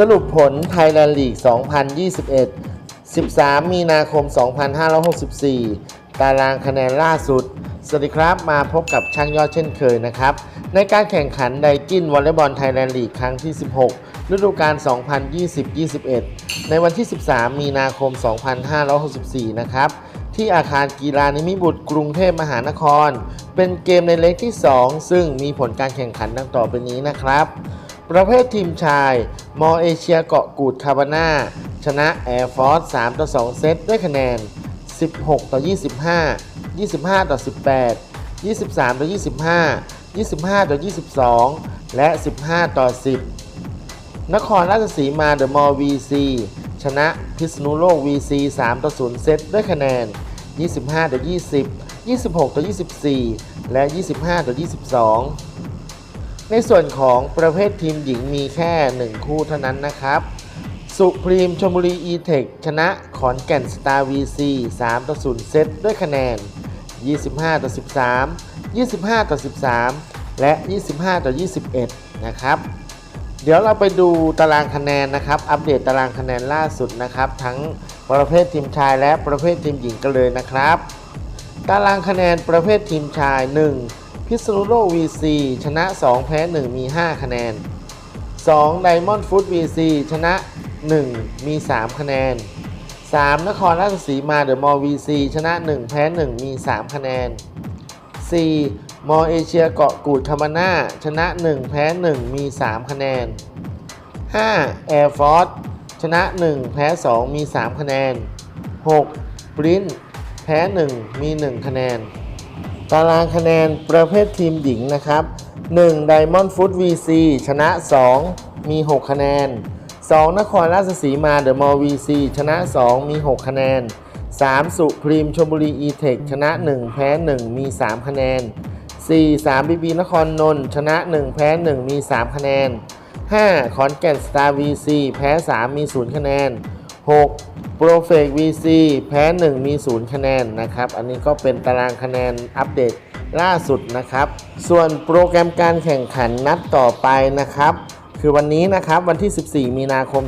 สรุปผลไทยแลนด์ลีก 2021 13 มีนาคม 2564 ตารางคะแนนล่าสุด สวัสดีครับมาพบกับช่างยอดเช่นเคยนะครับ ในการแข่งขันไดกินวอลเลย์บอลไทยแลนด์ลีกครั้งที่ 16 ฤดูกาล 2020-21 ในวันที่ 13 มีนาคม 2564 นะครับ ที่อาคารกีฬานิมิบุตรกรุงเทพมหานคร เป็นเกมในเล็กที่ 2 ซึ่งมีผลการแข่งขันดังต่อไปนี้นะครับ ประเภททีมชาย มอเอเชียเกาะกูดคาบาน่า ชนะแอร์ฟอร์ส3ต่อ 2 เซตด้วยคะแนน 16 ต่อ 25 25 ต่อ 18 23 ต่อ 25 25 ต่อ 22 และ 15 ต่อ 10 นครราชสีมาเดอะมอลล์ VC ชนะพิษณุโลก VC 3ต่อ 0 เซตด้วยคะแนน 25 ต่อ 20 26 ต่อ 24 และ 25 ต่อ 22 ในส่วนของประเภททีมหญิงมีแค่ 1 คู่เท่านั้นนะครับ สุพรีมชมบุรีอีเทคชนะขอนแก่นสตาร์ VC 3ต่อ0เซตด้วยคะแนน 25ต่อ13 25ต่อ13 และ 25ต่อ21 นะครับ เดี๋ยวเราไปดูตารางคะแนนนะครับ อัปเดตตารางคะแนนล่าสุดนะครับ ทั้งประเภททีมชายและประเภททีมหญิงกันเลยนะครับ ตารางคะแนนประเภททีมชาย 1 พิษณุโลก VC ชนะ 2 แพ้ 1 มี 5 คะแนน 2 ไดมอนด์ฟุต VC ชนะ 1 มี 3 คะแนน 3 นครราชสีมาเดอะมอลล์ VC ชนะ 1 แพ้ 1 มี 3 คะแนน 4. มอเอเชียเกาะกูดคามน่าชนะ 1 แพ้ 1 มี 3 คะแนน 5. Air Force ชนะ 1 แพ้ 2 มี 3 คะแนน 6. ปรินแพ้ 1 มี 1 คะแนน ตารางคะแนนประเภททีมหญิงนะครับ 1. Diamond Foot VC ชนะ 2 มี 6 คะแนน 2. นครราชสีมาเดอะมอลล์ VC ชนะ 2 มี 6 คะแนน 3. สุพรีมชลบุรีอีเทคชนะ 1 แพ้ 1 มี 3 คะแนน 4. 3บีบีนครนนท์ชนะ 1 แพ้ 1 มี 3 คะแนน 5. ขอนแก่นสตาร์ VC แพ้ 3 มี 0 คะแนน 6. โปรเฟก VC แพ้ 1 มี 0 คะแนนนะครับ อันนี้ก็เป็นตารางคะแนนอัปเดตล่าสุดนะครับ ส่วนโปรแกรมการแข่งขันนัดต่อไปนะครับ คือวันนี้นะครับวันที่ 14 มีนาคม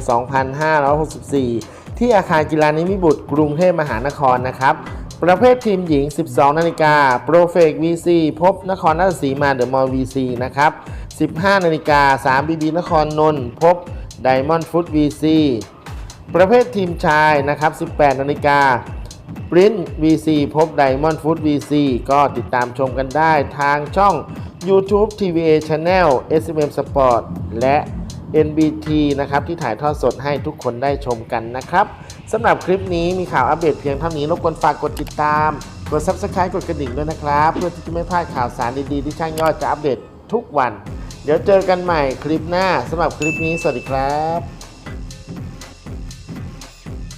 2564 ที่อาคารกีฬานิมิบุตรกรุงเทพมหานครนะครับ ประเภททีมหญิง 12 นาฬิกาโปรเฟก VC พบนครราชสีมาเดอะมอลล์ VC นะครับ 15 นาฬิกา3บีบีนครนนท์พบไดมอนด์ฟุต VC ประเภททีมชายนะครับ 18 นาฬิกาปริน VC พบไดมอนด์ฟุต VC ก็ติดตามชมกันได้ทางช่อง YouTube TVA Channel SMM Sport และ NBT นะครับ ที่ถ่ายทอดสดให้ทุกคนได้ชมกันนะครับสำหรับคลิปนี้มีข่าวอัปเดตเพียงเท่านี้รบกวนฝากกดติดตาม กด Subscribe กดกระดิ่งด้วยนะครับ เพื่อที่จะไม่พลาดข่าวสารดีๆ ที่ช่างยอดจะอัปเดตทุกวัน เดี๋ยวเจอกันใหม่คลิปหน้าสำหรับคลิปนี้สวัสดีครับ